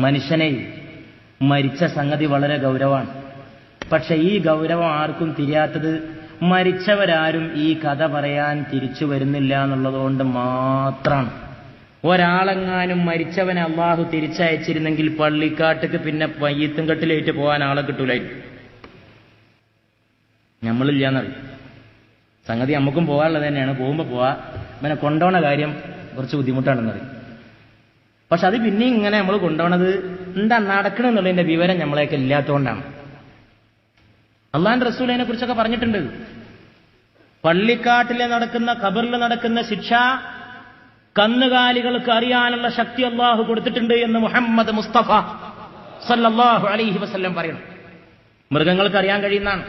മനുഷ്യനെ മരിച്ച സംഗതി വളരെ ഗൗരവമാണ്. പക്ഷെ ഈ ഗൗരവം ആർക്കും തിരിയാത്തത് മരിച്ചവരാരും ഈ കഥ പറയാൻ തിരിച്ചു വരുന്നില്ല എന്നുള്ളതുകൊണ്ട് മാത്രമാണ്. ഒരാളെങ്ങാനും മരിച്ചവനെ അള്ളാഹു തിരിച്ചയച്ചിരുന്നെങ്കിൽ പള്ളിക്കാട്ടുക്ക് പിന്നെ പയ്യത്തുംകെട്ടിലേറ്റ് പോകാൻ ആളെ കിട്ടൂലായിരുന്നു. നമ്മളില്ലാന്നറിയും. സംഗതി നമുക്കും പോകാനുള്ളത് തന്നെയാണ്. പോകുമ്പോൾ പോവാ. പിന്നെ കൊണ്ടോണ കാര്യം കുറച്ച് ബുദ്ധിമുട്ടാണെന്നറിയും. പക്ഷെ അത് പിന്നെയും ഇങ്ങനെ നമ്മൾ കൊണ്ടുപോണത് എന്താ നടക്കണം എന്നുള്ളതിന്റെ വിവരം നമ്മളെയൊക്കെ ഇല്ലാത്തതുകൊണ്ടാണ്. അള്ളാന്റെ റസൂലിനെ കുറിച്ചൊക്കെ പറഞ്ഞിട്ടുണ്ട്. പള്ളിക്കാട്ടിലെ നടക്കുന്ന ഖബറിൽ നടക്കുന്ന ശിക്ഷ കന്നുകാലികൾക്ക് അറിയാനുള്ള ശക്തി അള്ളാഹു കൊടുത്തിട്ടുണ്ട് എന്ന് മുഹമ്മദ് മുസ്തഫ സല്ലാഹു അലൈഹി വസ്ല്ലം പറയണം. മൃഗങ്ങൾക്ക് അറിയാൻ കഴിയുന്നതാണ്.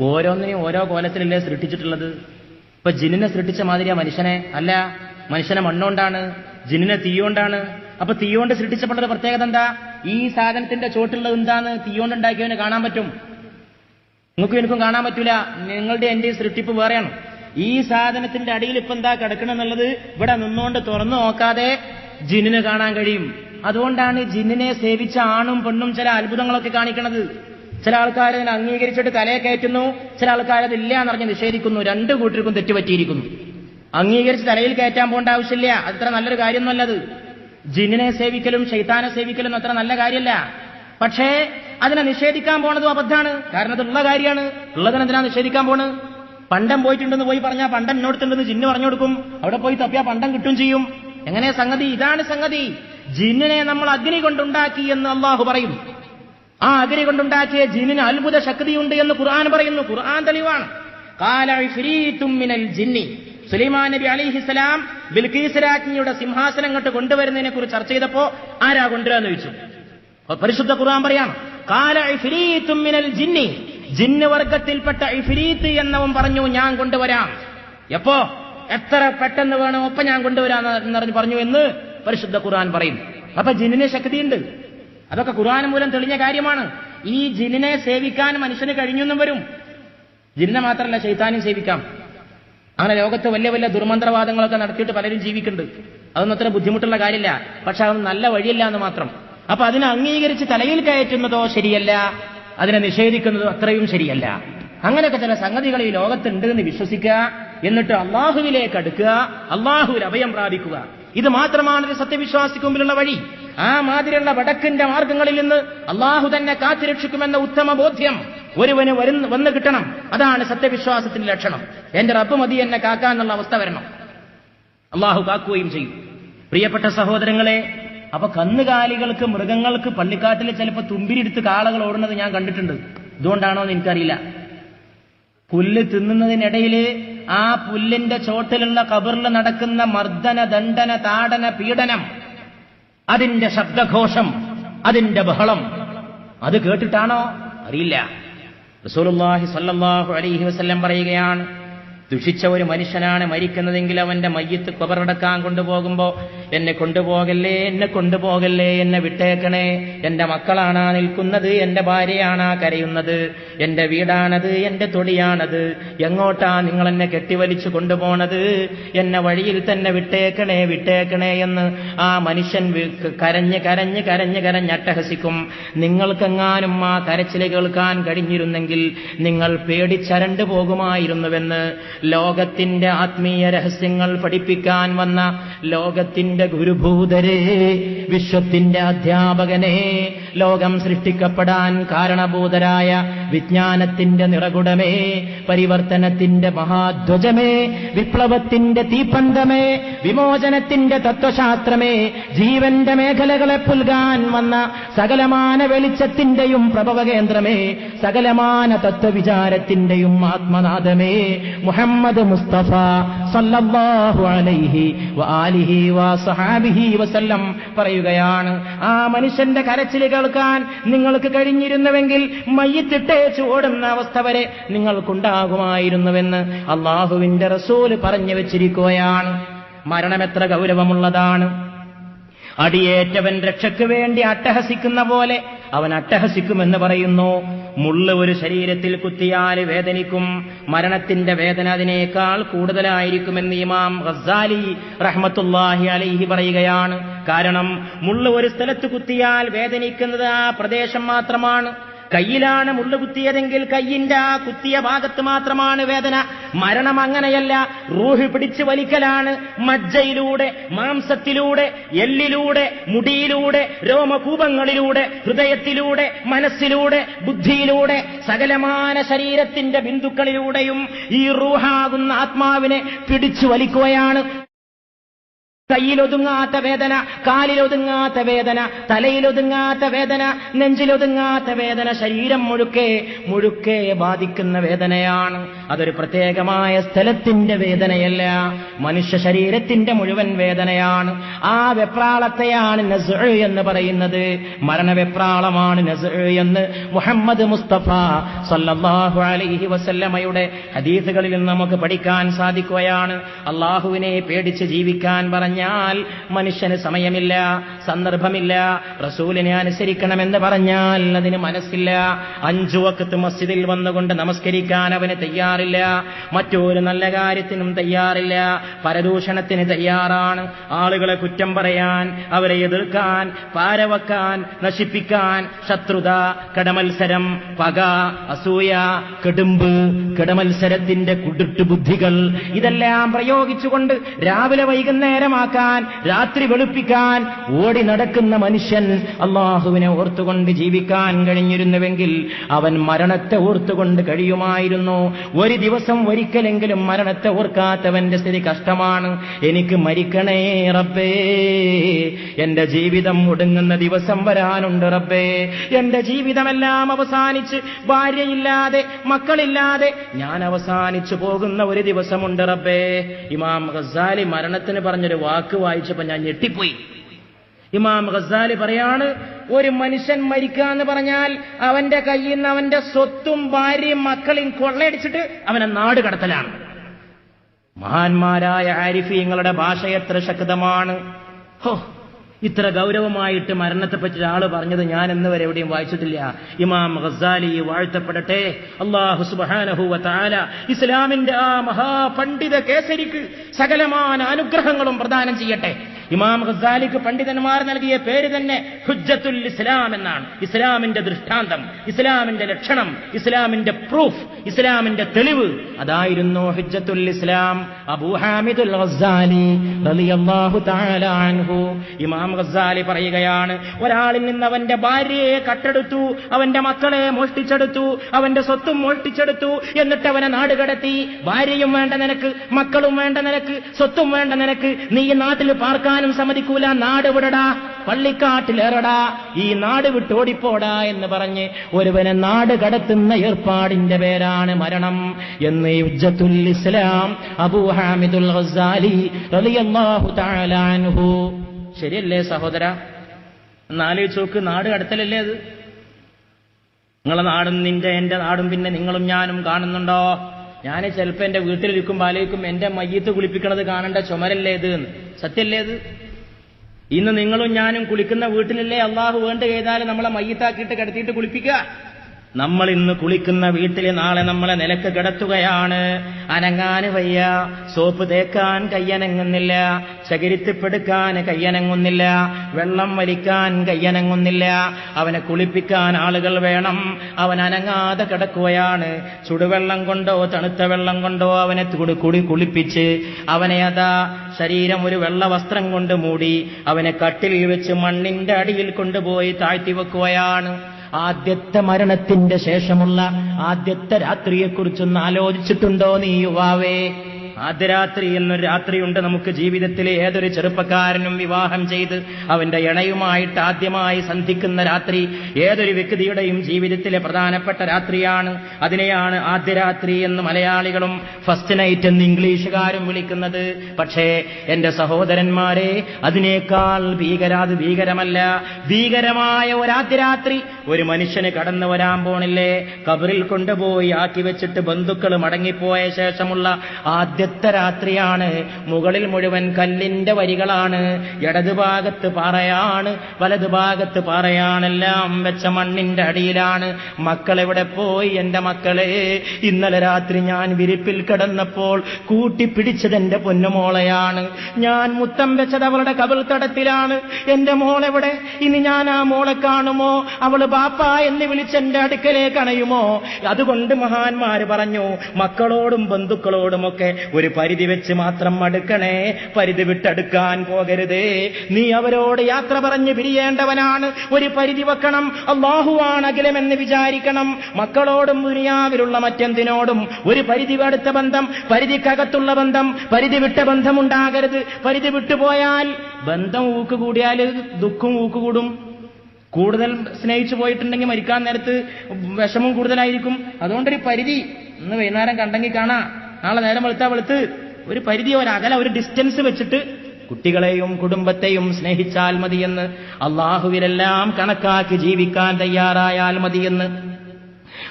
ഓരോന്നിനെയും ഓരോ കോലത്തിലല്ലേ സൃഷ്ടിച്ചിട്ടുള്ളത്? ഇപ്പൊ ജിനിനെ സൃഷ്ടിച്ച മാതിരിയാ മനുഷ്യനെ. അല്ല മനുഷ്യനെ മണ്ണുകൊണ്ടാണ് ജിന്നിനെ തീയോണ്ടാണ്. അപ്പൊ തീയോണ്ട് സൃഷ്ടിച്ചപ്പെട്ട പ്രത്യേകത എന്താ? ഈ സാധനത്തിന്റെ ചോട്ടുള്ളത് എന്താന്ന് തീയോണ്ട് ഉണ്ടാക്കിയവന് കാണാൻ പറ്റും. നിങ്ങൾക്കും എനിക്കും കാണാൻ പറ്റൂല. നിങ്ങളുടെ എന്റെ സൃഷ്ടിപ്പ് വേറെയാണ്. ഈ സാധനത്തിന്റെ അടിയിൽ ഇപ്പൊ എന്താ കിടക്കണമെന്നുള്ളത് ഇവിടെ നിന്നുകൊണ്ട് തുറന്നു നോക്കാതെ ജിന്നിന് കാണാൻ കഴിയും. അതുകൊണ്ടാണ് ജിന്നിനെ സേവിച്ച ആണും പെണ്ണും ചില അത്ഭുതങ്ങളൊക്കെ കാണിക്കണത്. ചില ആൾക്കാർ അതിനെ അംഗീകരിച്ചിട്ട് തലയെ കയറ്റുന്നു. ചില ആൾക്കാർ അതില്ല എന്നറിഞ്ഞ് നിഷേധിക്കുന്നു. രണ്ടു കൂട്ടർക്കും തെറ്റുപറ്റിയിരിക്കുന്നു. അംഗീകരിച്ച് തലയിൽ കയറ്റാൻ പോകേണ്ട ആവശ്യമില്ല. അത്ര നല്ലൊരു കാര്യമൊന്നുമല്ലത്. ജിന്നിനെ സേവിക്കലും ശൈത്താനെ സേവിക്കലും അത്ര നല്ല കാര്യമല്ല. പക്ഷേ അതിനെ നിഷേധിക്കാൻ പോണതും അബദ്ധാണ്. കാരണം അതുള്ള കാര്യമാണ്. ഉള്ളതിനെ അതിനാ നിഷേധിക്കാൻ പോണ്? പണ്ടം പോയിട്ടുണ്ടെന്ന് പോയി പറഞ്ഞാൽ പണ്ടം എന്നോടത്തുണ്ടെന്ന് ജിന്ന് പറഞ്ഞു കൊടുക്കും. അവിടെ പോയി തപ്പിയാ പണ്ടം കിട്ടും ചെയ്യും. എങ്ങനെ സംഗതി? ഇതാണ് സംഗതി. ജിന്നിനെ നമ്മൾ അഗ്നി കൊണ്ടുണ്ടാക്കി എന്ന് അള്ളാഹു പറയും. ആ അഗ്നി കൊണ്ടുണ്ടാക്കിയ ജിന്നിന് അത്ഭുത ശക്തിയുണ്ട് എന്ന് ഖുർആൻ പറയുന്നു. ഖുർആൻ തെളിവാണ്. കാല ഇഫ്രീത്തും മിനൽ ജിന്നി. സുലൈമാൻ നബി അലിഹിസ്സലാം ബിൽഖീസ് രാജ്ഞിയുടെ സിംഹാസനം ഇങ്ങോട്ട് കൊണ്ടുവരുന്നതിനെ കുറിച്ച് ചർച്ച ചെയ്തപ്പോ ആരാ കൊണ്ടുവരാന്ന് ചോദിച്ചു? പരിശുദ്ധ ഖുർആൻ പറയാം കാല മിനൽ ജിന്നി. ജിന്ന് വർഗത്തിൽപ്പെട്ട ഇഫിരീത്ത് എന്നവൻ പറഞ്ഞു ഞാൻ കൊണ്ടുവരാം. എപ്പോ? എത്ര പെട്ടെന്ന് വേണം ഒപ്പം ഞാൻ കൊണ്ടുവരാന്ന് പറഞ്ഞു എന്ന് പരിശുദ്ധ ഖുർആൻ പറയും. അപ്പൊ ജിന്നിന് ശക്തിയുണ്ട്. അതൊക്കെ ഖുർആൻ മൂലം തെളിഞ്ഞ കാര്യമാണ്. ഈ ജിന്നിനെ സേവിക്കാൻ മനുഷ്യന് കഴിഞ്ഞൊന്നും വരും. ജിന്നിനെ മാത്രമല്ല ശൈത്താനും സേവിക്കാം. അങ്ങനെ ലോകത്ത് വലിയ വലിയ ദുർമന്ത്രവാദങ്ങളൊക്കെ നടത്തിയിട്ട് പലരും ജീവിക്കുന്നുണ്ട്. അതൊന്നും അത്ര ബുദ്ധിമുട്ടുള്ള കാര്യമില്ല. പക്ഷെ അതൊന്നും നല്ല വഴിയില്ല എന്ന് മാത്രം. അപ്പൊ അതിനെ അംഗീകരിച്ച് തലയിൽ കയറ്റുന്നതോ ശരിയല്ല. അതിനെ നിഷേധിക്കുന്നതോ അത്രയും ശരിയല്ല. അങ്ങനെയൊക്കെ ചില സംഗതികൾ ഈ ലോകത്തുണ്ട് എന്ന് വിശ്വസിക്കുക എന്നിട്ട് അള്ളാഹുവിലേക്ക് അടുക്കുക അള്ളാഹുവിൽ അഭയം പ്രാപിക്കുക. ഇത് മാത്രമാണ് ഒരു സത്യവിശ്വാസിക്ക് മുമ്പിലുള്ള വഴി. ആ മാതിരിയുള്ള വടക്കിന്റെ മാർഗങ്ങളിൽ നിന്ന് അള്ളാഹു തന്നെ കാത്തുരക്ഷിക്കുമെന്ന ഉത്തമ ബോധ്യം ഒരുവന് വരുന്ന വന്ന് കിട്ടണം. അതാണ് സത്യവിശ്വാസത്തിന്റെ ലക്ഷണം. എന്റെ റബ്ബ് മതി എന്നെ കാക്കാന്നുള്ള അവസ്ഥ വരണം. അള്ളാഹു കാക്കുകയും ചെയ്യും. പ്രിയപ്പെട്ട സഹോദരങ്ങളെ അപ്പൊ കന്നുകാലികൾക്ക് മൃഗങ്ങൾക്ക് പള്ളിക്കാട്ടിൽ ചിലപ്പോൾ തുമ്പിരിടുത്ത് കാളകൾ ഓടുന്നത് ഞാൻ കണ്ടിട്ടുണ്ട്. ഇതുകൊണ്ടാണോ എന്ന് എനിക്കറിയില്ല. പുല്ല് തിന്നുന്നതിനിടയിൽ ആ പുല്ലിന്റെ ചോട്ടിലുള്ള കബറിൽ നടക്കുന്ന മർദ്ദന ദണ്ഡന താടന പീഡനം അതിന്റെ ശബ്ദഘോഷം അതിന്റെ ബഹളം അത് കേട്ടിട്ടാണോ? അറിയില്ല. റസൂലുള്ളാഹി സല്ലല്ലാഹു അലൈഹി വസല്ലം പറയുകയാണ് ദുഷിച്ച ഒരു മനുഷ്യനാണ് മരിക്കുന്നതെങ്കിൽ അവന്റെ മയ്യത്ത് കൊബറടക്കാൻ കൊണ്ടുപോകുമ്പോ എന്നെ കൊണ്ടുപോകല്ലേ എന്നെ കൊണ്ടുപോകല്ലേ എന്നെ വിട്ടേക്കണേ എന്റെ മക്കളാണ് നിൽക്കുന്നത് എന്റെ ഭാര്യയാണ് കരയുന്നത് എന്റെ വീടാണത് എന്റെ തൊടിയാണത് എങ്ങോട്ടാ നിങ്ങൾ എന്നെ കെട്ടിവലിച്ചു കൊണ്ടുപോണത് എന്നെ വഴിയിൽ തന്നെ വിട്ടേക്കണേ വിട്ടേക്കണേ എന്ന് ആ മനുഷ്യൻ കരഞ്ഞ് കരഞ്ഞ് കരഞ്ഞ് കരഞ്ഞ് അട്ടഹസിക്കും. നിങ്ങൾക്കെങ്ങാനും ആ കരച്ചിൽ കേൾക്കാൻ കഴിഞ്ഞിരുന്നെങ്കിൽ നിങ്ങൾ പേടിച്ചരണ്ടു പോകുമായിരുന്നുവെന്ന് ലോകത്തിന്റെ ആത്മീയ രഹസ്യങ്ങൾ പഠിപ്പിക്കാൻ വന്ന ലോകത്തിന്റെ ഗുരുഭൂതരെ വിശ്വത്തിന്റെ അധ്യാപകനെ ലോകം സൃഷ്ടിക്കപ്പെടാൻ കാരണഭൂതരായ വിജ്ഞാനത്തിന്റെ നിറകുടമേ പരിവർത്തനത്തിന്റെ മഹാധ്വജമേ വിപ്ലവത്തിന്റെ തീപ്പന്തമേ വിമോചനത്തിന്റെ തത്വശാസ്ത്രമേ ജീവന്റെ മേഖലകളെ പുൽകാൻ വന്ന സകലമാന വെളിച്ചത്തിന്റെയും പ്രഭവകേന്ദ്രമേ സകലമാന തത്വവിചാരത്തിന്റെയും ആത്മനാഥമേ മുഹമ്മദ് മുസ്തഫ സല്ലല്ലാഹു അലൈഹി വആലിഹി വസഹാബിഹി വസല്ലം പറയുകയാണ് ആ മനുഷ്യന്റെ കരച്ചിൽ കേൾക്കാൻ നിങ്ങൾക്ക് കഴിഞ്ഞിരുന്നുവെങ്കിൽ മയ്യത്തിട്ടേച്ച് ഓടുന്ന അവസ്ഥ വരെ നിങ്ങൾക്കുണ്ടാകുമായിരുന്നുവെന്ന് അള്ളാഹുവിന്റെ റസൂൽ പറഞ്ഞു വെച്ചിരിക്കുകയാണ്. മരണം എത്ര ഗൗരവമുള്ളതാണ്. അടിയേറ്റവൻ രക്ഷയ്ക്ക് വേണ്ടി അട്ടഹസിക്കുന്ന പോലെ അവൻ അട്ടഹസിക്കുമെന്ന് പറയുന്നു. മുള്ള് ഒരു ശരീരത്തിൽ കുത്തിയാൽ വേദനിക്കും. മരണത്തിന്റെ വേദന അതിനേക്കാൾ കൂടുതലായിരിക്കുമെന്ന് ഇമാം ഗസാലി റഹ്മത്തുല്ലാഹി അലൈഹി പറയുകയാണ്. കാരണം മുള്ള് ഒരു സ്ഥലത്ത് കുത്തിയാൽ വേദനിക്കുന്നത് ആ പ്രദേശം മാത്രമാണ്. കയ്യിലാണ് മുള്ളു കുത്തിയതെങ്കിൽ കയ്യിന്റെ ആ കുത്തിയ ഭാഗത്ത് മാത്രമാണ് വേദന. മരണം അങ്ങനെയല്ല. റൂഹി പിടിച്ചു വലിക്കലാണ്. മജ്ജയിലൂടെ മാംസത്തിലൂടെ എല്ലിലൂടെ മുടിയിലൂടെ രോമകൂപങ്ങളിലൂടെ ഹൃദയത്തിലൂടെ മനസ്സിലൂടെ ബുദ്ധിയിലൂടെ സകലമാന ശരീരത്തിന്റെ ബിന്ദുക്കളിലൂടെയും ഈ റൂഹാകുന്ന ആത്മാവിനെ പിടിച്ചു വലിക്കുകയാണ്. കയ്യിലൊതുങ്ങാത്ത വേദന കാലിലൊതുങ്ങാത്ത വേദന തലയിലൊതുങ്ങാത്ത വേദന നെഞ്ചിലൊതുങ്ങാത്ത വേദന ശരീരം മുഴുക്കെ മുഴുക്കെ ബാധിക്കുന്ന വേദനയാണ്. അതൊരു പ്രത്യേകമായ സ്ഥലത്തിന്റെ വേദനയല്ല മനുഷ്യ ശരീരത്തിന്റെ മുഴുവൻ വേദനയാണ്. ആ വെപ്രാളത്തെയാണ് നസ് എന്ന് പറയുന്നത്. മരണവെപ്രാളമാണ് നസ് എന്ന് മുഹമ്മദ് മുസ്തഫ സല്ലാഹു അലൈഹി വസല്ലമയുടെ ഹദീസുകളിൽ നമുക്ക് പഠിക്കാൻ സാധിക്കുകയാണ്. അള്ളാഹുവിനെ പേടിച്ച് ജീവിക്കാൻ പറഞ്ഞാൽ മനുഷ്യന് സമയമില്ല സന്ദർഭമില്ല റസൂലിനെ അനുസരിക്കണമെന്ന് പറഞ്ഞാൽ അതിന് മനസ്സില്ല. അഞ്ചു വക്കത്ത് മസ്ജിദിൽ വന്നുകൊണ്ട് നമസ്കരിക്കാൻ അവന് തയ്യാറില്ല. മറ്റൊരു നല്ല കാര്യത്തിനും തയ്യാറില്ല. പരദൂഷണത്തിന് തയ്യാറാണ്. ആളുകളെ കുറ്റം പറയാൻ അവരെ എതിർക്കാൻ പാരവക്കാൻ നശിപ്പിക്കാൻ ശത്രുത കടമത്സരം പക അസൂയ കെടുമ്പ് കടമത്സരത്തിന്റെ കുടുട്ടു ബുദ്ധികൾ ഇതെല്ലാം പ്രയോഗിച്ചുകൊണ്ട് രാവിലെ വൈകുന്നേരമാക്കാൻ രാത്രി വെളുപ്പിക്കാൻ ഓടി നടക്കുന്ന മനുഷ്യൻ അള്ളാഹുവിനെ ഓർത്തുകൊണ്ട് ജീവിക്കാൻ കഴിഞ്ഞിരുന്നുവെങ്കിൽ അവൻ മരണത്തെ ഓർത്തുകൊണ്ട് കഴിയുമായിരുന്നു. ഒരു ദിവസം ഒരിക്കലെങ്കിലും മരണത്തെ ഓർക്കാത്തവന്റെ സ്ഥിതി കഷ്ടമാണ്. എനിക്ക് മരിക്കണേ റബ്ബേ. എന്റെ ജീവിതം ഒടുങ്ങുന്ന ദിവസം വരാനുണ്ട് റബ്ബേ. എന്റെ ജീവിതമെല്ലാം അവസാനിച്ച് ഭാര്യയില്ലാതെ മക്കളില്ലാതെ ഞാൻ അവസാനിച്ചു പോകുന്ന ഒരു ദിവസമുണ്ട് റബ്ബേ. ഇമാം ഗസാലി മരണത്തിന് പറഞ്ഞൊരു വാക്ക് വായിച്ചപ്പോ ഞാൻ ഞെട്ടിപ്പോയി. ഇമാം ഗസാലി പറയാണ് ഒരു മനുഷ്യൻ മരിക്കുക എന്ന് പറഞ്ഞാൽ അവന്റെ കയ്യിൽ നിന്ന് അവന്റെ സ്വത്തും ഭാര്യയും മക്കളെയും കൊള്ളയടിച്ചിട്ട് അവനെ നാട് കടത്തലാണ്. മഹാന്മാരായ ആരിഫീങ്ങളുടെ ഭാഷ എത്ര ശക്തമാണ്. ഹോ ഇത്ര ഗൗരവമായിട്ട് മരണത്തെപ്പറ്റി ഒരാൾ പറഞ്ഞത് ഞാൻ എന്ന് വരെ എവിടെയും വായിച്ചിട്ടില്ല. ഇമാം ഗസാലി വാഴ്ത്തപ്പെടട്ടെ. അള്ളാഹു സുബാനഹുവ താല ഇസ്ലാമിന്റെ ആ മഹാപണ്ഡിത കേസരിക്ക് സകലമാന അനുഗ്രഹങ്ങളും പ്രദാനം ചെയ്യട്ടെ. ഇമാം ഗസാലിക്ക് പണ്ഡിതന്മാർ നൽകിയ പേര് തന്നെ ഹുജ്ജത്തുൽ ഇസ്ലാം എന്നാണ്. ഇസ്ലാമിന്റെ ദൃഷ്ടാന്തം ഇസ്ലാമിന്റെ ലക്ഷണം ഇസ്ലാമിന്റെ പ്രൂഫ് ഇസ്ലാമിന്റെ തെളിവ്. അതായിരുന്നു ഹുജ്ജത്തുൽ ഇസ്ലാം. അബൂഹാമിദുൽ ഗസാലി റളിയല്ലാഹു തആല അൻഹു. ഇമാം ഗസാലി പറയുകയാണ് ഒരാളിൽ നിന്ന് അവന്റെ ഭാര്യയെ കട്ടെടുത്തു അവന്റെ മക്കളെ മോഷ്ടിച്ചെടുത്തു അവന്റെ സ്വത്തും മോഷ്ടിച്ചെടുത്തു എന്നിട്ട് അവനെ നാട് കടത്തി. ഭാര്യയും വേണ്ട നിനക്ക് മക്കളും വേണ്ട നിനക്ക് സ്വത്തും വേണ്ട നിനക്ക് നീ നാട്ടിൽ പാർക്കാനും സമ്മതിക്കൂല. നാട് വിടടാ പള്ളിക്കാട്ടിലേറടാ. ഈ നാട് വിട്ടോടിപ്പോടാ എന്ന് പറഞ്ഞ് ഒരുവനെ നാട് കടത്തുന്ന ഏർപ്പാടിന്റെ പേരാണ് മരണം എന്ന് യുജ്ജത്തുൽ ഇസ്ലാം അബൂ ഹാമിദുൽ ശരിയല്ലേ സഹോദര? എന്നാലോചിച്ച് നോക്ക് നാട് കടത്തലല്ലേ അത്? നിങ്ങളെ നാടും നിന്റെ എന്റെ നാടും പിന്നെ നിങ്ങളും ഞാനും കാണുന്നുണ്ടോ? ഞാൻ ചിലപ്പോൾ എന്റെ വീട്ടിലിരിക്കുമ്പോൾ ആലോചിക്കും എന്റെ മയ്യത്ത് കുളിപ്പിക്കണത് കാണേണ്ട ചുമരല്ലേ ഇത്. സത്യല്ലേ ഇത് ഇന്ന് നിങ്ങളും ഞാനും കുളിക്കുന്ന വീട്ടിലല്ലേ അള്ളാഹു വേണ്ട ചെയ്താലും നമ്മളെ മയ്യത്താക്കിയിട്ട് കിടത്തിയിട്ട് കുളിപ്പിക്കുക നമ്മൾ ഇന്ന് കുളിക്കുന്ന വീട്ടിൽ നാളെ നമ്മളെ നിലയ്ക്ക് കിടത്തുകയാണ്. അനങ്ങാന് വയ്യ. സോപ്പ് തേക്കാൻ കയ്യനങ്ങുന്നില്ല. ചകിരിത്തിപ്പെടുക്കാൻ കയ്യനങ്ങുന്നില്ല. വെള്ളം വലിക്കാൻ കയ്യനങ്ങുന്നില്ല. അവനെ കുളിപ്പിക്കാൻ ആളുകൾ വേണം. അവൻ അനങ്ങാതെ കിടക്കുകയാണ്. ചുടുവെള്ളം കൊണ്ടോ തണുത്ത വെള്ളം കൊണ്ടോ അവനെ കുടി കുളിപ്പിച്ച് അവനെ അതാ ശരീരം ഒരു വെള്ള വസ്ത്രം കൊണ്ട് മൂടി അവനെ കട്ടിലിൽ വെച്ച് മണ്ണിന്റെ അടിയിൽ കൊണ്ടുപോയി താഴ്ത്തി വെക്കുകയാണ്. ആദ്യത്തെ മരണത്തിന്റെ ശേഷമുള്ള ആദ്യത്തെ രാത്രിയെക്കുറിച്ചൊന്ന് ആലോചിച്ചിട്ടുണ്ടോ നീ യുവാവേ? ആദ്യ രാത്രി എന്നൊരു രാത്രിയുണ്ട് നമുക്ക് ജീവിതത്തിലെ ഏതൊരു ചെറുപ്പക്കാരനും വിവാഹം ചെയ്ത് അവന്റെ ഇണയുമായിട്ട് ആദ്യമായി സന്ധിക്കുന്ന രാത്രി ഏതൊരു വ്യക്തിയുടെയും ജീവിതത്തിലെ പ്രധാനപ്പെട്ട രാത്രിയാണ്. അതിനെയാണ് ആദ്യ രാത്രി എന്ന് മലയാളികളും ഫസ്റ്റ് നൈറ്റ് എന്ന് ഇംഗ്ലീഷുകാരും വിളിക്കുന്നത്. പക്ഷേ എന്റെ സഹോദരന്മാരെ അതിനേക്കാൾ ഭീകരാത് ഭീകരമല്ല. ഭീകരമായ ഒരാദ്യ രാത്രി ഒരു മനുഷ്യന് കടന്നു വരാൻ പോണില്ലേ? കബറിൽ കൊണ്ടുപോയി ആക്കി വെച്ചിട്ട് ബന്ധുക്കൾ മടങ്ങിപ്പോയ ശേഷമുള്ള ആദ്യത്തെ ആദ്യത്തെ രാത്രിയാണ് മുകളിൽ മുഴുവൻ കല്ലിന്റെ വരികളാണ്. ഇടതുഭാഗത്ത് പാറയാണ്. വലതുഭാഗത്ത് പാറയാണെല്ലാം വെച്ച മണ്ണിന്റെ അടിയിലാണ്. മക്കളെവിടെ പോയി എന്റെ മക്കളെ? ഇന്നലെ രാത്രി ഞാൻ വിരിപ്പിൽ കിടന്നപ്പോൾ കൂട്ടിപ്പിടിച്ചത് എന്റെ പൊന്നുമോളെയാണ്. ഞാൻ മുത്തം വെച്ചത് അവളുടെ കബൽ തടത്തിലാണ് എന്റെ മോളെവിടെ? ഇനി ഞാൻ ആ മോളെ കാണുമോ? അവൾ ബാപ്പ എന്ന് വിളിച്ച് എന്റെ അടുക്കലേക്ക് അണയുമോ അതുകൊണ്ട് മഹാന്മാര് പറഞ്ഞു മക്കളോടും ബന്ധുക്കളോടുമൊക്കെ ഒരു പരിധി വെച്ച് മാത്രം അടുക്കണേ. പരിധി വിട്ടടുക്കാൻ പോകരുതേ. നീ അവരോട് യാത്ര പറഞ്ഞ് പിരിയേണ്ടവനാണ്. ഒരു പരിധി വെക്കണം. അള്ളാഹുവാണ് അഖിലമെന്ന് വിചാരിക്കണം. മക്കളോടും ദുനിയാവിലുള്ള മറ്റെന്തിനോടും ഒരു പരിധി അടുത്ത ബന്ധം പരിധിക്കകത്തുള്ള ബന്ധം പരിധി വിട്ട ബന്ധമുണ്ടാകരുത്. പരിധി വിട്ടുപോയാൽ ബന്ധം ഊക്കുകൂടിയാൽ ദുഃഖം ഊക്കുകൂടും. കൂടുതൽ സ്നേഹിച്ചു പോയിട്ടുണ്ടെങ്കിൽ മരിക്കാൻ നേരത്ത് വിഷമം കൂടുതലായിരിക്കും. അതുകൊണ്ടൊരു പരിധി ഇന്ന് വൈകുന്നേരം കണ്ടെങ്കിൽ കാണാ. നാളെ നേരം വെളുത്താ വെളുത്ത് ഒരു പരിധി ഒരു അകല ഒരു ഡിസ്റ്റൻസ് വെച്ചിട്ട് കുട്ടികളെയും കുടുംബത്തെയും സ്നേഹിച്ചാൽ മതിയെന്ന് അള്ളാഹുവിലെല്ലാം കണക്കാക്കി ജീവിക്കാൻ തയ്യാറായാൽ മതിയെന്ന്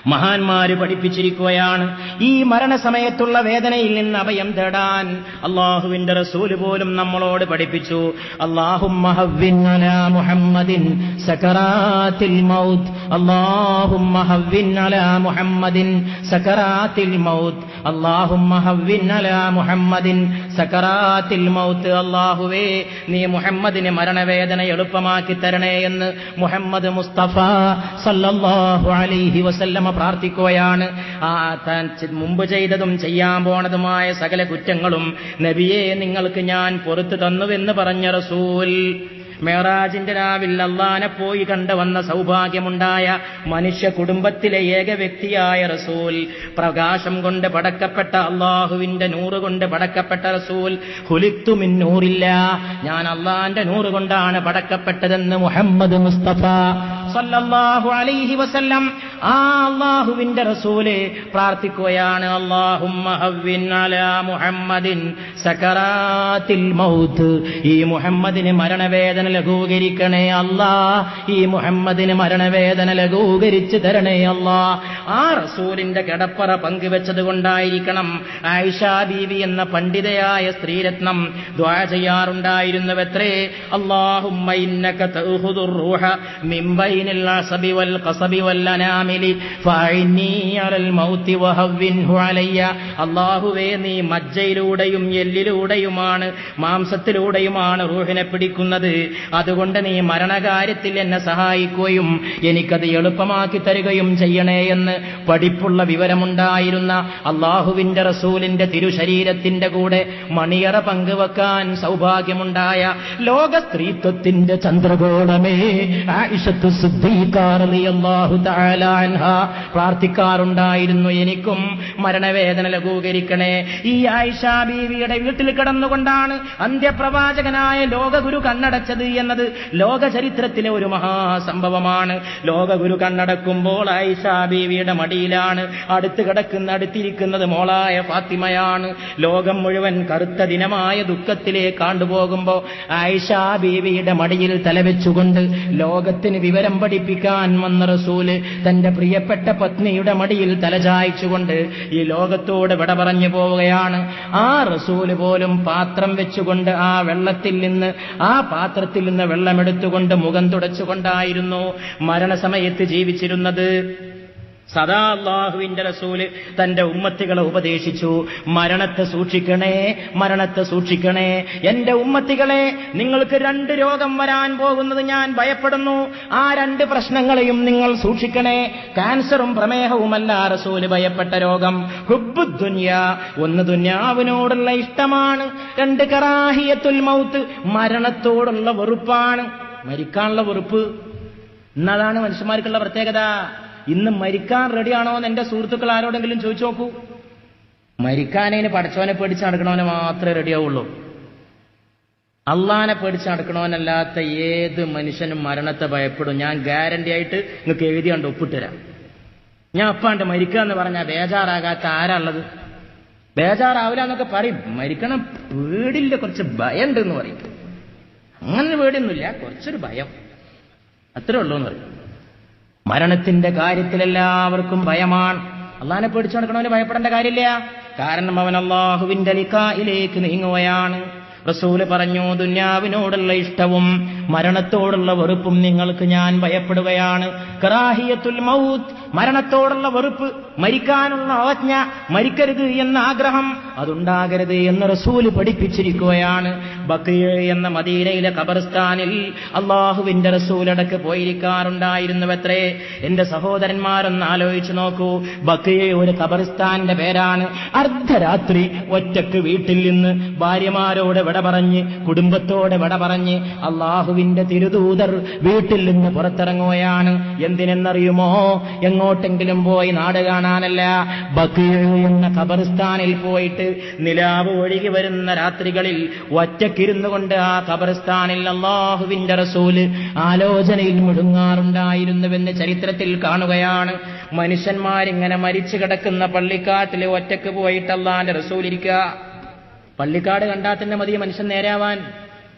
മഹാന്മാര് പഠിപ്പിച്ചിരിക്കുകയാണ്. ഈ മരണസമയത്തുള്ള വേദനയിൽ നിന്ന് അഭയം തേടാൻ അള്ളാഹുവിന്റെ റസൂൽ പോലും നമ്മളോട് പഠിപ്പിച്ചു. മുഹമ്മദിൻ മൗത്ത്. മുഹമ്മദിൻ മൗത്ത്. മുഹമ്മദിൻ മൗത്ത്. അള്ളാഹുവേ നീ മുഹമ്മദിന് മരണവേദന എളുപ്പമാക്കി തരണേ എന്ന് മുഹമ്മദ് മുസ്തഫ സല്ലല്ലാഹു അലൈഹി വസല്ലമ പ്രാർത്ഥിക്കുകയാണ്. ആ താൻ മുമ്പ് ചെയ്തതും ചെയ്യാൻ പോണതുമായ സകല കുറ്റങ്ങളും നബിയെ നിങ്ങൾക്ക് ഞാൻ പുറത്തു തന്നുവെന്ന് പറഞ്ഞ റസൂൽ. മേറാജിന്റെ രാവിൽ അള്ളാനെ പോയി കണ്ടു വന്ന സൗഭാഗ്യമുണ്ടായ മനുഷ്യ കുടുംബത്തിലെ ഏക വ്യക്തിയായ റസൂൽ. പ്രകാശം കൊണ്ട് പടക്കപ്പെട്ട അള്ളാഹുവിന്റെ നൂറ് കൊണ്ട് പടക്കപ്പെട്ട റസൂൽ. ഹുലിത്തു മിന്നൂറില്ല ഞാൻ അള്ളാന്റെ നൂറ് കൊണ്ടാണ് പടക്കപ്പെട്ടതെന്ന് മുഹമ്മദ് മുസ്തഫ സല്ലല്ലാഹു അലൈഹി വസല്ലം ആ അള്ളാഹുവിന്റെ റസൂൽ പ്രാർത്ഥിക്കുകയാണ് മുഹമ്മദിൻ സകറാത്തിൽ മൗത്ത്. ഈ മുഹമ്മദിന് മരണവേദന ലഘൂകരിക്കണേ അല്ലാ ഈ മുഹമ്മദിന് മരണവേദന ലഘൂകരിച്ച് തരണേ അല്ലാ. ആ റസൂലിന്റെ കിടപ്പറ പങ്കുവെച്ചത് കൊണ്ടായിരിക്കണം ആയിഷ ബീവി എന്ന പണ്ഡിതയായ സ്ത്രീരത്നം ദ്വാ ചെയ്യാറുണ്ടായിരുന്നുവത്രേ. അള്ളാഹുമ്മ ഇന്നക തഅഖുദുർ റൂഹ മിൻ ബൈനിൽ അള്ളാഹുവേ നീ മജ്ജയിലൂടെയും എല്ലിലൂടെയുമാണ് മാംസത്തിലൂടെയുമാണ് റൂഹിനെ പിടിക്കുന്നത്. അതുകൊണ്ട് നീ മരണകാര്യത്തിൽ എന്നെ സഹായിക്കുകയും എനിക്കത് എളുപ്പമാക്കി തരികയും ചെയ്യണേ എന്ന് പഠിപ്പുള്ള വിവരമുണ്ടായിരുന്ന അള്ളാഹുവിന്റെ റസൂലിന്റെ തിരുശരീരത്തിന്റെ കൂടെ മണിയറ പങ്കുവെക്കാൻ സൗഭാഗ്യമുണ്ടായ ലോക സ്ത്രീത്വത്തിന്റെ ചന്ദ്രഗോളമേ ആയിഷത്ത് ആയിഷത്തു സിദ്ദീഖാറിയാഹു തആലാൻഹ പ്രാർത്ഥിക്കാറുണ്ടായിരുന്നു എനിക്കും മരണവേദന ലഘൂകരിക്കണേ. ഈ ആയിഷ ബീവിയുടെ വീട്ടിൽ കിടന്നുകൊണ്ടാണ് അന്ത്യപ്രവാചകനായ ലോകഗുരു കണ്ണടച്ചത് എന്നത് ലോക ചരിത്രത്തിലെ ഒരു മഹാസംഭവമാണ്. ലോകഗുരു കണ്ണടക്കുമ്പോൾ ആയിഷ ബീവിയുടെ മടിയിലാണ്. അടുത്ത് കിടക്കുന്ന അടുത്തിരിക്കുന്നത് മോളായ ഫാത്തിമയാണ്. ലോകം മുഴുവൻ കറുത്ത ദിനമായ ദുഃഖത്തിലേക്ക് കാണ്ടുപോകുമ്പോ ആയിഷ ബീവിയുടെ മടിയിൽ തലവെച്ചുകൊണ്ട് ലോകത്തിന് വിവരം പഠിപ്പിക്കാൻ വന്ന റസൂൽ തന്റെ പ്രിയപ്പെട്ട പത്നിയുടെ മടിയിൽ തലചായ്ച്ചുകൊണ്ട് ഈ ലോകത്തോട് വിട പറഞ്ഞു പോവുകയാണ്. ആ റസൂൽ പോലും പാത്രം വെച്ചുകൊണ്ട് ആ വെള്ളത്തിൽ നിന്ന് ആ പാത്രത്തിൽ നിന്ന് വെള്ളമെടുത്തുകൊണ്ട് മുഖം തുടച്ചുകൊണ്ടായിരുന്നു മരണസമയത്ത് ജീവിച്ചിരുന്നത്. സദാ അള്ളാഹുവിന്റെ റസൂൽ തന്റെ ഉമ്മത്തികളെ ഉപദേശിച്ചു. മരണത്തെ സൂക്ഷിക്കണേ മരണത്തെ സൂക്ഷിക്കണേ. എന്റെ ഉമ്മത്തികളെ നിങ്ങൾക്ക് രണ്ട് രോഗം വരാൻ പോകുന്നത് ഞാൻ ഭയപ്പെടുന്നു. ആ രണ്ട് പ്രശ്നങ്ങളെയും നിങ്ങൾ സൂക്ഷിക്കണേ. ക്യാൻസറും പ്രമേഹവുമല്ല റസൂൽ ഭയപ്പെട്ട രോഗം. ഹുബ്ബു ദുന്യ ഒന്ന് ദുന്യാവിനോടുള്ള ഇഷ്ടമാണ്. രണ്ട് കറാഹിയത്തുൽ മൗത്ത് മരണത്തോടുള്ള വെറുപ്പാണ്. മരിക്കാനുള്ള വെറുപ്പ്. എന്നതാണ് മനുഷ്യന്മാർക്കുള്ള പ്രത്യേകത. ഇന്ന് മരിക്കാൻ റെഡിയാണോ എന്ന് എന്റെ സുഹൃത്തുക്കൾ ആരോടെങ്കിലും ചോദിച്ചു നോക്കൂ മരിക്കാനതിന് പഠിച്ചവനെ പേടിച്ച് നടക്കണവനെ മാത്രമേ റെഡിയാവുള്ളൂ. അള്ളാനെ പേടിച്ച് നടക്കണവനല്ലാത്ത ഏത് മനുഷ്യനും മരണത്തെ ഭയപ്പെടും. ഞാൻ ഗ്യാരണ്ടി ആയിട്ട് നിങ്ങൾക്ക് എഴുതിയാണ്ട് ഒപ്പിട്ടുതരാം ഞാൻ അപ്പാണ്ട് മരിക്കുക എന്ന് പറഞ്ഞാൽ ബേജാറാകാത്ത ആരാള്ളത് ബേജാറാവില്ല എന്നൊക്കെ പറയും. മരിക്കണം പേടില്ല കുറച്ച് ഭയമുണ്ട് എന്ന് പറയും. അങ്ങനെ പേടിയൊന്നുമില്ല കുറച്ചൊരു ഭയം. അത്രേ ഉള്ളൂ എന്ന് പറയും. മരണത്തിന്റെ കാര്യത്തിൽ എല്ലാവർക്കും ഭയമാണ്. അള്ളാനെ പേടിച്ചു നടക്കണവന് ഭയപ്പെടേണ്ട കാര്യമില്ല. കാരണം അവൻ അള്ളാഹുവിന്റെ ലിക്കായിലേക്ക് നീങ്ങുകയാണ്. റസൂൽ പറഞ്ഞു ദുന്യാവിനോടുള്ള ഇഷ്ടവും മരണത്തോടുള്ള വെറുപ്പും നിങ്ങൾക്ക് ഞാൻ ഭയപ്പെടുകയാണ്. മരണത്തോടുള്ള വെറുപ്പ് മരിക്കാനുള്ള അവജ്ഞ മരിക്കരുത് എന്ന ആഗ്രഹം അതുണ്ടാകരുത് എന്ന് റസൂൽ പഠിപ്പിച്ചിരിക്കുകയാണ്. ബക്കിയ എന്ന മദീനയിലെ ഖബർസ്ഥാനിൽ അള്ളാഹുവിന്റെ റസൂലടക്ക് പോയിരിക്കാറുണ്ടായിരുന്നുവത്രേ. എന്റെ സഹോദരന്മാരൊന്ന് ആലോചിച്ചു നോക്കൂ. ബക്കിയ ഒരു ഖബർസ്ഥാന്റെ പേരാണ്. അർദ്ധരാത്രി ഒറ്റയ്ക്ക് വീട്ടിൽ നിന്ന് ഭാര്യമാരോട് വിട പറഞ്ഞ് കുടുംബത്തോട് വിട പറഞ്ഞ് അള്ളാഹുവിന്റെ തിരുദൂതർ വീട്ടിൽ നിന്ന് പുറത്തിറങ്ങുകയാണ്. എന്തിനെന്നറിയുമോ? എങ്ങോട്ടെങ്കിലും പോയി നാട് കാണാനല്ല. ബക്കീർ എന്ന ഖബർസ്ഥാനിൽ പോയിട്ട് നിലാവ് ഒഴുകി വരുന്ന രാത്രികളിൽ ഒറ്റക്കിരുന്നു കൊണ്ട് ആ ഖബർസ്ഥാനിൽ അള്ളാഹുവിന്റെ റസൂൽ ആലോചനയിൽ മുഴുങ്ങാറുണ്ടായിരുന്നുവെന്ന് ചരിത്രത്തിൽ കാണുകയാണ്. മനുഷ്യന്മാരിങ്ങനെ മരിച്ചു കിടക്കുന്ന പള്ളിക്കാട്ടിൽ ഒറ്റയ്ക്ക് പോയിട്ട് റസൂലിരിക്കുക പള്ളിക്കാട് കണ്ടാൽ തന്നെ മതി മനുഷ്യൻ നേരാവാൻ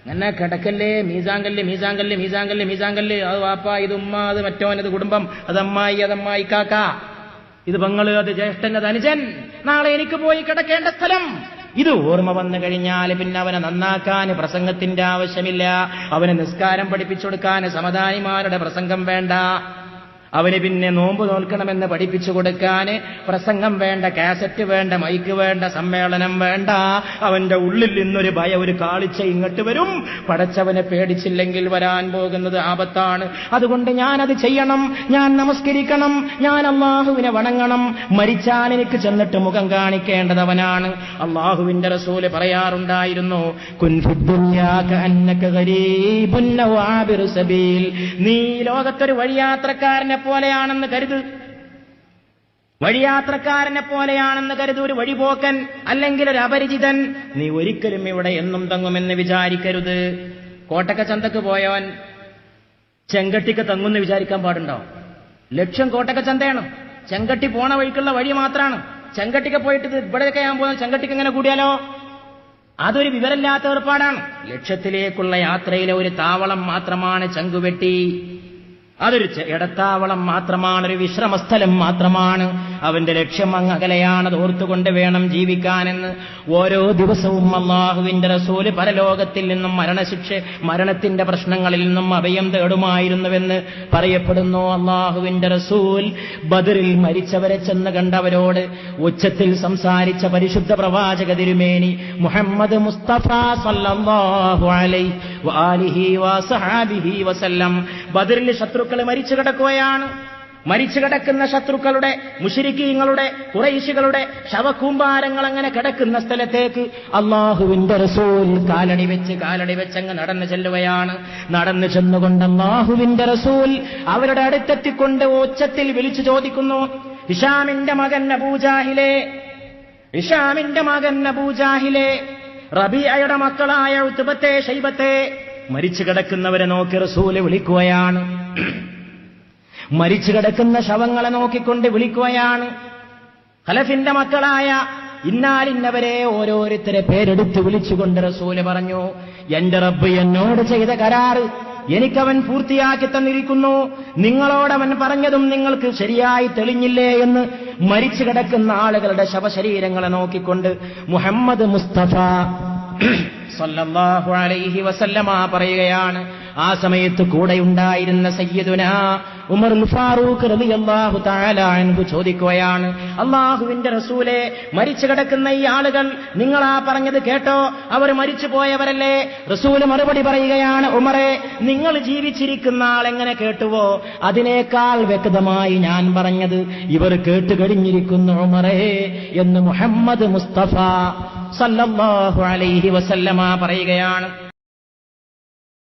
അങ്ങനെ കിടക്കല്ലേ മീസാങ്കല്ല് മീസാങ്കല്ല് മീസാങ്കല്ല് മീസാങ്കല്ല്. അത് വാപ്പ ഇത് ഉമ്മ അത് മറ്റോൻ ഇത് കുടുംബം. അത് അമ്മായി അത് അമ്മായി കാക്ക. ഇത് പെങ്ങൾ അത് ജ്യേഷ്ഠൻ അത് അനുജൻ. നാളെ എനിക്ക് പോയി കിടക്കേണ്ട സ്ഥലം. ഇത് ഓർമ്മ വന്നു കഴിഞ്ഞാൽ പിന്നെ അവനെ നന്നാക്കാൻ പ്രസംഗത്തിന്റെ ആവശ്യമില്ല. അവന് നിസ്കാരം പഠിപ്പിച്ചു കൊടുക്കാൻ സമദാനിമാരുടെ പ്രസംഗം വേണ്ട. അവന് പിന്നെ നോമ്പ് നോൽക്കണമെന്ന് പഠിപ്പിച്ചു കൊടുക്കാൻ പ്രസംഗം വേണ്ട കാസറ്റ് വേണ്ട മൈക്ക് വേണ്ട സമ്മേളനം വേണ്ട. അവന്റെ ഉള്ളിൽ നിന്നൊരു ഭയ ഒരു കാളിച്ച ഇങ്ങോട്ട് വരും. പടച്ചവനെ പേടിച്ചില്ലെങ്കിൽ വരാൻ പോകുന്നത് ആപത്താണ്. അതുകൊണ്ട് ഞാനത് ചെയ്യണം ഞാൻ നമസ്കരിക്കണം ഞാൻ അള്ളാഹുവിനെ വണങ്ങണം. മരിച്ചാൽ എനിക്ക് ചെന്നിട്ട് മുഖം കാണിക്കേണ്ടത് അവനാണ് അള്ളാഹുവിന്റെ റസൂൽ പറയാറുണ്ടായിരുന്നു നീ ലോകത്തൊരു വഴിയാത്രക്കാരനെ പോലെയാണെന്ന് കരുത്. വഴിയാത്രക്കാരനെ പോലെയാണെന്ന് കരുത്. ഒരു വഴിപോക്കൻ അല്ലെങ്കിൽ ഒരു അപരിചിതൻ. നീ ഒരിക്കലും ഇവിടെ എന്നും തങ്ങുമെന്ന് വിചാരിക്കരുത്. കോട്ടക്ക ചന്തക്ക് പോയവൻ ചെങ്കട്ടിക്ക് തങ്ങുമെന്ന് വിചാരിക്കാൻ പാടുണ്ടോ? ലക്ഷ്യം കോട്ടക്ക ചന്തയാണ്. ചെങ്കട്ടി പോണ വഴിക്കുള്ള വഴി മാത്രമാണ് ചെങ്കട്ടിക്ക് പോയിട്ട് ഇവിടെയൊക്കെ ഞാൻ പോകുന്ന ചെങ്കട്ടിക്ക് എങ്ങനെ കൂടിയാലോ? അതൊരു വിവരമില്ലാത്ത ഏർപ്പാടാണ്. ലക്ഷ്യത്തിലേക്കുള്ള യാത്രയിലെ ഒരു താവളം മാത്രമാണ് ചങ്കുവെട്ടി. അതൊരു ഇടത്താവളം മാത്രമാണ് ഒരു വിശ്രമസ്ഥലം മാത്രമാണ്. അവന്റെ ലക്ഷ്യം അങ്ങ് അകലെയാണ് അത് ഓർത്തുകൊണ്ട് വേണം ജീവിക്കാനെന്ന്. ഓരോ ദിവസവും അള്ളാഹുവിന്റെ റസൂൽ പരലോകത്തിൽ നിന്നും മരണശിക്ഷ മരണത്തിന്റെ പ്രശ്നങ്ങളിൽ നിന്നും അഭയം തേടുമായിരുന്നുവെന്ന് പറയപ്പെടുന്നു അള്ളാഹുവിന്റെ റസൂൽ. ബദറിൽ മരിച്ചവരെ ചെന്ന് കണ്ടവരോട് ഉച്ചത്തിൽ സംസാരിച്ച പരിശുദ്ധ പ്രവാചക തിരുമേനി മുഹമ്മദ് മുസ്തഫ സല്ലല്ലാഹു അലൈഹി വസല്ലം. ബദറിൽ ശത്രുക്കൾ മരിച്ചു കിടക്കുകയാണ്. മരിച്ചു കിടക്കുന്ന ശത്രുക്കളുടെ മുഷിരിക്കീങ്ങളുടെ കുറൈശികളുടെ ശവകൂമ്പാരങ്ങൾ അങ്ങനെ കിടക്കുന്ന സ്ഥലത്തേക്ക് അള്ളാഹുവിന്റെ റസൂൽ കാലടി വെച്ച് കാലടി വെച്ചങ്ങ് നടന്നു ചെല്ലുകയാണ്. നടന്നു ചെന്നുകൊണ്ട് അള്ളാഹുവിന്റെ റസൂൽ അവരുടെ അടുത്തെത്തിക്കൊണ്ട് ഉച്ചത്തിൽ വിളിച്ചു ചോദിക്കുന്നു ഇഷാമിന്റെ മകൻ അബൂജാഹിലെ ഇഷാമിന്റെ മകൻ അബൂജാഹിലെ റബിയയുടെ മക്കളായ ഉത്തുബത്തെ ശൈബത്തെ മരിച്ചു കിടക്കുന്നവരെ നോക്കി റസൂൽ വിളിക്കുകയാണ്. മരിച്ചു കിടക്കുന്ന ശവങ്ങളെ നോക്കിക്കൊണ്ട് വിളിക്കുകയാണ്. ഹലഫിന്റെ മക്കളായ ഇന്നാലിന്നവരെ ഓരോരുത്തരെ പേരെടുത്ത് വിളിച്ചുകൊണ്ട് റസൂൽ പറഞ്ഞു എന്റെ റബ്ബ് എന്നോട് ചെയ്ത കരാറ് എനിക്കവൻ പൂർത്തിയാക്കി തന്നിരിക്കുന്നു. നിങ്ങളോടവൻ പറഞ്ഞതും നിങ്ങൾക്ക് ശരിയായി തെളിഞ്ഞില്ലേ എന്ന് മരിച്ചു കിടക്കുന്ന ആളുകളുടെ ശവശരീരങ്ങളെ നോക്കിക്കൊണ്ട് മുഹമ്മദ് മുസ്തഫ സല്ലല്ലാഹു അലൈഹി വസല്ലമ പറയുകയാണ് ആ സമയത്ത് കൂടെയുണ്ടായിരുന്ന സയ്യദുന ഉമർ ഫാറൂഖ് റളിയല്ലാഹു തആല അൻഹു ചോദിക്കുകയാണ് അള്ളാഹുവിന്റെ റസൂലെ മരിച്ചു കിടക്കുന്ന ഈ ആളുകൾ നിങ്ങളാ പറഞ്ഞത് കേട്ടോ? അവർ മരിച്ചു പോയവരല്ലേ? റസൂൽ മറുപടി പറയുകയാണ് ഉമറെ നിങ്ങൾ ജീവിച്ചിരിക്കുന്ന ആൾ എങ്ങനെ കേട്ടുവോ? അതിനേക്കാൾ വ്യക്തമായി ഞാൻ പറഞ്ഞത് ഇവർ കേട്ടുകഴിഞ്ഞിരിക്കുന്നു ഉമറേ എന്ന് മുഹമ്മദ് മുസ്തഫ സല്ലല്ലാഹു അലൈഹി വസല്ലമ പറയുകയാണ്.